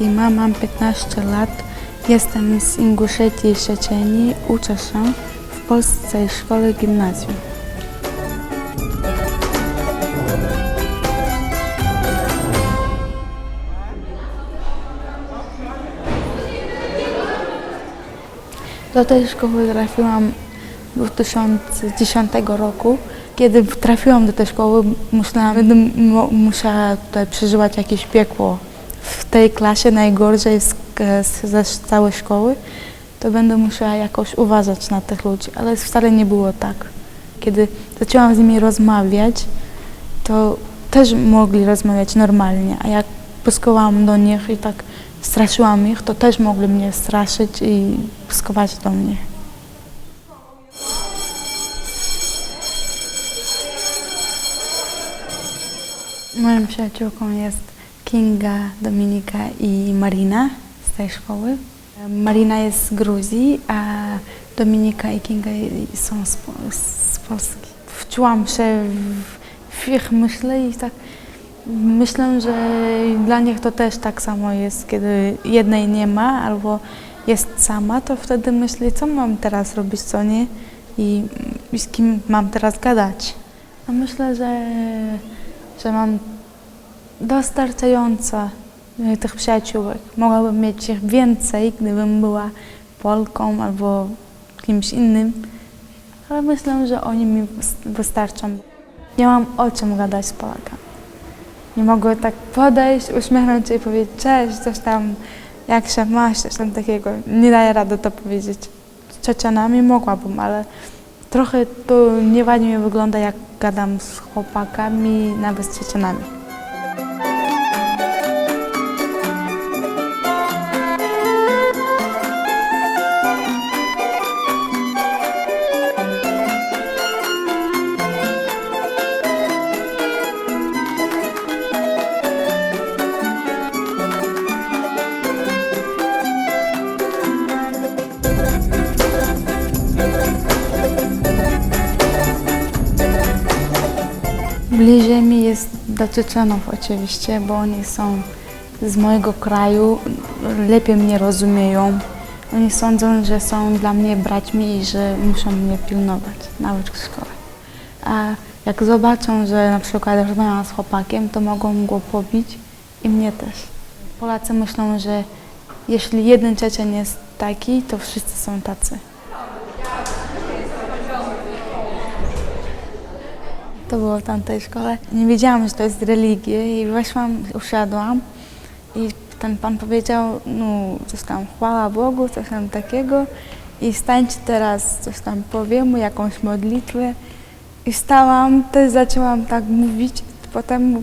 Fatima, mam 15 lat, jestem z Inguszetii Szczecini, uczę się w Polskiej Szkole Gimnazjum. Do tej szkoły trafiłam 2010 roku. Kiedy trafiłam do tej szkoły, myślałam, że będę musiała tutaj przeżywać jakieś piekło. W tej klasie najgorzej z, z, ze całej szkoły, to będę musiała jakoś uważać na tych ludzi, ale wcale nie było tak. Kiedy zaczęłam z nimi rozmawiać, to też mogli rozmawiać normalnie, a jak pyskowałam do nich i tak straszyłam ich, to też mogli mnie straszyć i pyskować do mnie. Moją przyjaciółką jest Kinga, Dominika i Marina z tej szkoły. Marina jest z Gruzji, a Dominika i Kinga są z, z Polski. Wczułam się w, ich myśli i tak myślę, że dla nich to też tak samo jest, kiedy jednej nie ma albo jest sama, to wtedy myśli, co mam teraz robić, co nie i, i z kim mam teraz gadać. A myślę, że, że mam dostarczająco e, tych przyjaciółek. Mogłabym mieć ich więcej, gdybym była Polką albo kimś innym, ale myślę, że oni mi wys- wystarczą. Nie mam o czym gadać z Polakami. Nie mogę tak podejść, uśmiechnąć się i powiedzieć cześć, coś tam, jak się masz, coś tam takiego. Nie daję rady to powiedzieć. Z Czeczenami mogłabym, ale trochę to nieładnie mi wygląda, jak gadam z chłopakami, nawet z Czeczenami. Bliżej mi jest do Czeczenów oczywiście, bo oni są z mojego kraju, lepiej mnie rozumieją. Oni sądzą, że są dla mnie braćmi i że muszą mnie pilnować, nawet w szkole. A jak zobaczą, że na przykład rozmawiam z chłopakiem, to mogą go pobić i mnie też. Polacy myślą, że jeśli jeden Czeczen jest taki, to wszyscy są tacy. To było w tamtej szkole. Nie wiedziałam, że to jest religia i weszłam, usiadłam i ten pan powiedział, no coś tam, chwała Bogu, coś tam takiego i stańcie teraz, coś tam powiem, jakąś modlitwę. I stałam, też zaczęłam tak mówić, potem y,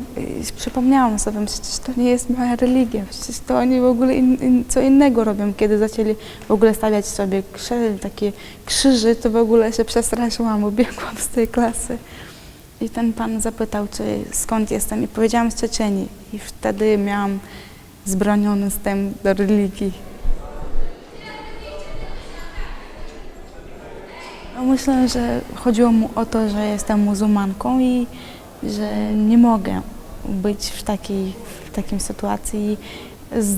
przypomniałam sobie, przecież to nie jest moja religia, przecież to oni w ogóle in, in, co innego robią. Kiedy zaczęli w ogóle stawiać sobie takie krzyży, to w ogóle się przestraszyłam, ubiegłam z tej klasy. I ten pan zapytał, czy skąd jestem i powiedziałam z Czeczenii. I wtedy miałam zbroniony wstęp do religii. No myślę, że chodziło mu o to, że jestem muzułmanką i że nie mogę być w takiej, w takiej sytuacji.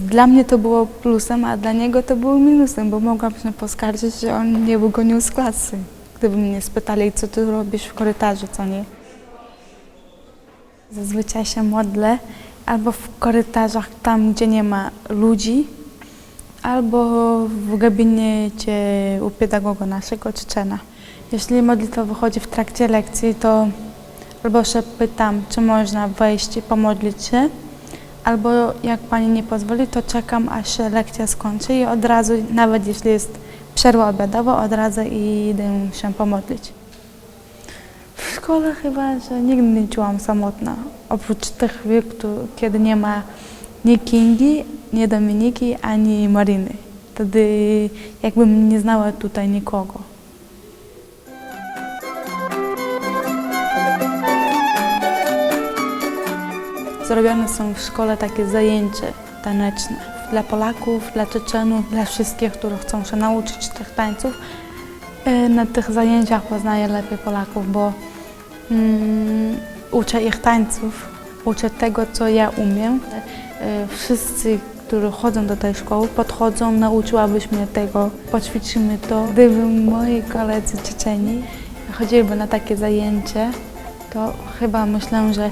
Dla mnie to było plusem, a dla niego to było minusem, bo mogłam się poskarżyć, że on mnie wygonił z klasy. Gdyby mnie spytali, co ty robisz w korytarzu, co nie. Zazwyczaj się modlę albo w korytarzach, tam gdzie nie ma ludzi, albo w gabinecie u pedagoga naszego Czeczena. Jeśli modlitwa wychodzi w trakcie lekcji, to albo się pytam, czy można wejść i pomodlić się, albo jak pani nie pozwoli, to czekam, aż się lekcja skończy i od razu, nawet jeśli jest przerwa obiadowa, od razu idę się pomodlić. Szkole chyba, że nigdy nie czułam samotna. Oprócz tych chwil, kiedy nie ma ni Kingi, ni Dominiki, ani Mariny. Wtedy jakbym nie znała tutaj nikogo. Zrobione są w szkole takie zajęcia taneczne dla Polaków, dla Czeczenów, dla wszystkich, którzy chcą się nauczyć tych tańców. E, Na tych zajęciach poznaję lepiej Polaków, bo uczę ich tańców, uczę tego, co ja umiem. E, Wszyscy którzy chodzą do tej szkoły, podchodzą, nauczyłabyś mnie tego, poćwiczymy to. Gdyby moi koledzy Czeczeni chodziliby na takie zajęcie, to chyba myślę, że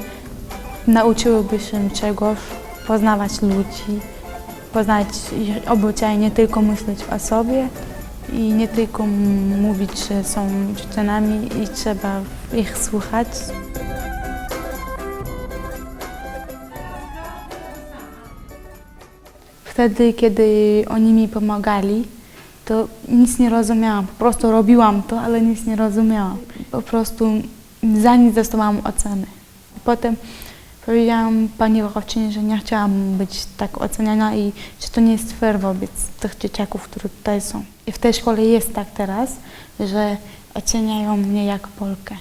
nauczyłyby się czegoś, poznawać ludzi, poznać ich obyczaje, nie tylko myśleć o sobie i nie tylko mówić, że są Czeczenami i trzeba ich słuchać. Wtedy, kiedy oni mi pomagali, to nic nie rozumiałam. Po prostu robiłam to, ale nic nie rozumiałam. Po prostu za nic dostawałam oceny. Potem powiedziałam pani wychowczyni, że nie chciałam być tak oceniana i że to nie jest fair wobec tych dzieciaków, które tutaj są. I w tej szkole jest tak teraz, że oceniają mnie jak Polkę.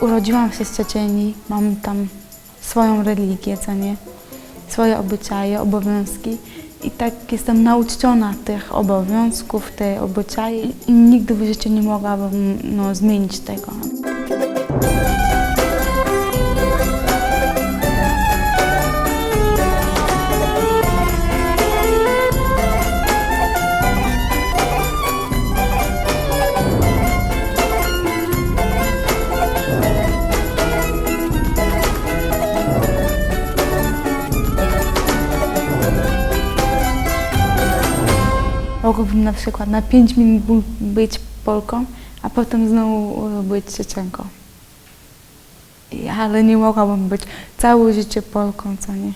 Urodziłam się z Czeczeni, mam tam swoją religię, co nie? Swoje obyczaje, obowiązki i tak jestem nauczona tych obowiązków, tych obyczaje i nigdy w życiu nie mogłabym no, zmienić tego. mogłabym na przykład na 5 minut być Polką, a potem znowu e, być Czeczenką. Ale nie mogłabym być całe życie Polką, co nie.